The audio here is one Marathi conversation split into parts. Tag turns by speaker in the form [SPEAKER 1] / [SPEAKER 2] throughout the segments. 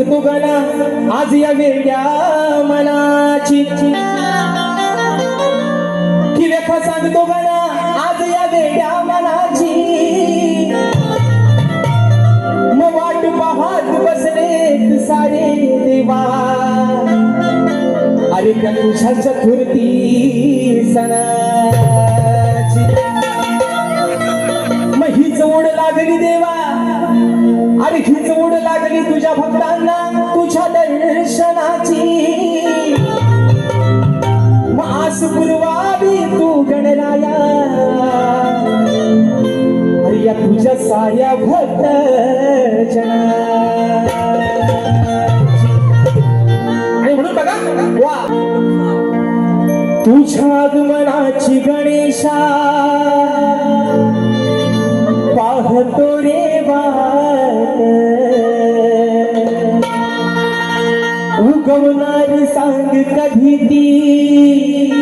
[SPEAKER 1] सांगतो आज या वेड्या मनाची. की व्यथा सांगतो गणा आज या वेड्या मनाची. मग वाट पाहत बसले सारे देवा. अरे त्या चतुर्थी सणाची अरे हीच लागली तुझ्या भक्तांना तुझ्या दर्शनाची. मास पुरवावी तू गणराया. अरे तुझ्या साऱ्या भक्त आणि म्हणून बघा वा. तुझ्या आगमनाची गणेशा. उगवणार सांग कधी ती?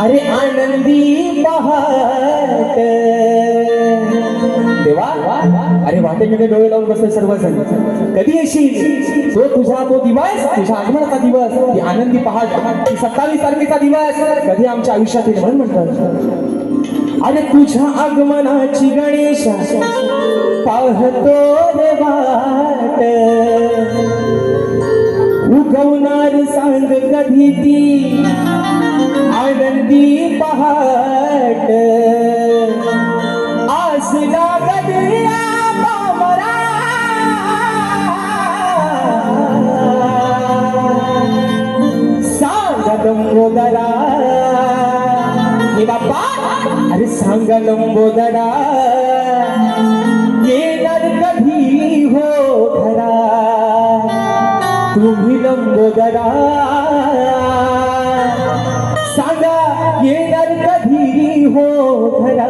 [SPEAKER 1] अरे आनंदी पहाट. देवा अरे वाटेकडे डोळे लावून बसले सर्वजण. कधी येशील? तो तुझा तो दिवस तुझ्या आगमनाचा दिवस ती आनंदी पहाट ती सत्तावीस तारखेचा दिवस कधी आमच्या आयुष्यात येईल म्हणून म्हणतात. अरे तुझ्या आगमनाची गणेशा पाहतो रे वाट. उगवणार सांग कधी ती आनंदी पहाट. आसला लागली पामरा सांग लंबोदरा हे बाप्पा अरे सांग लंबोदरा तुम्ही लंबोदरा सांगा येणार कधी हो घरा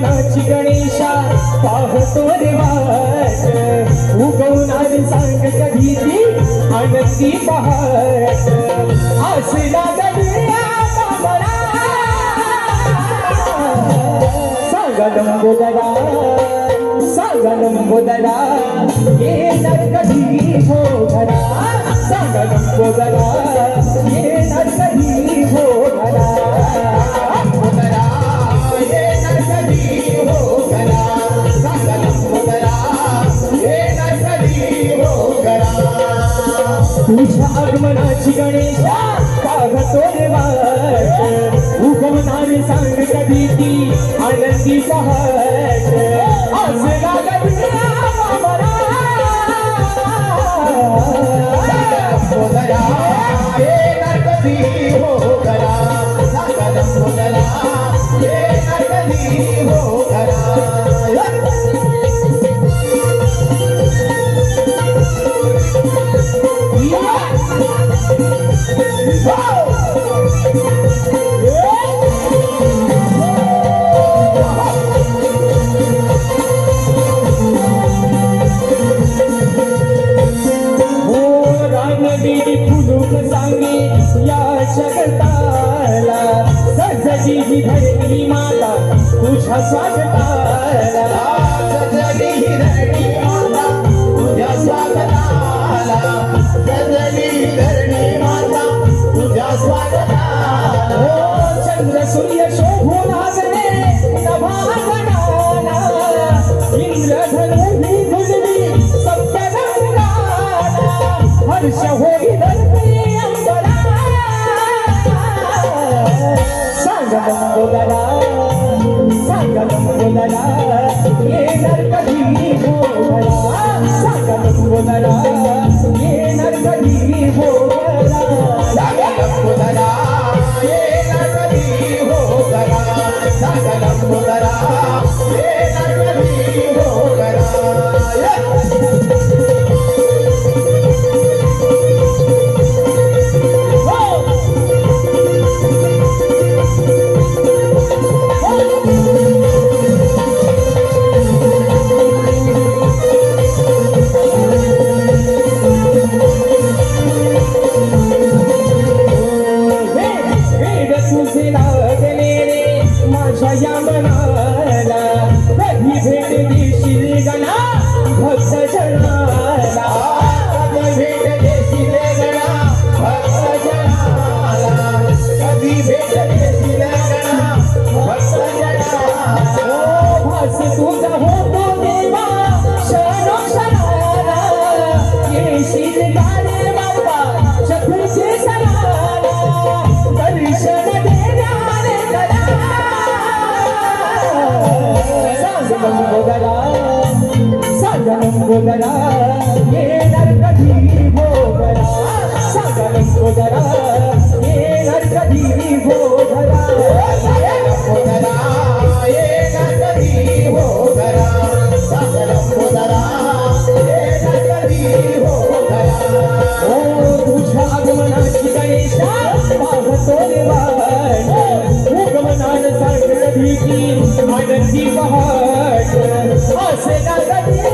[SPEAKER 1] आगमनाची गणेशा पाहतो रे वाट. उगवणार सांग कधी ती आनंदी पहाट. आस लागली आम्हाला. सांगा लंबोदरा सांगा लंबोदरा येणार कधी हो घरा? सांगा लंबोदरा तुझ्या आगमनाची गणेश पाहतो सांग कधी ती आनंदी पहाट. आज लागत ही धरणी माता तुझ्या स्वागताला ही धरणी माता तुझ्या स्वागताला ही धरणी माता तुझ्या स्वागताला हो चंद्र सूर्य सांग लंबोदरा सांगत भीती आनंदी पहाट असे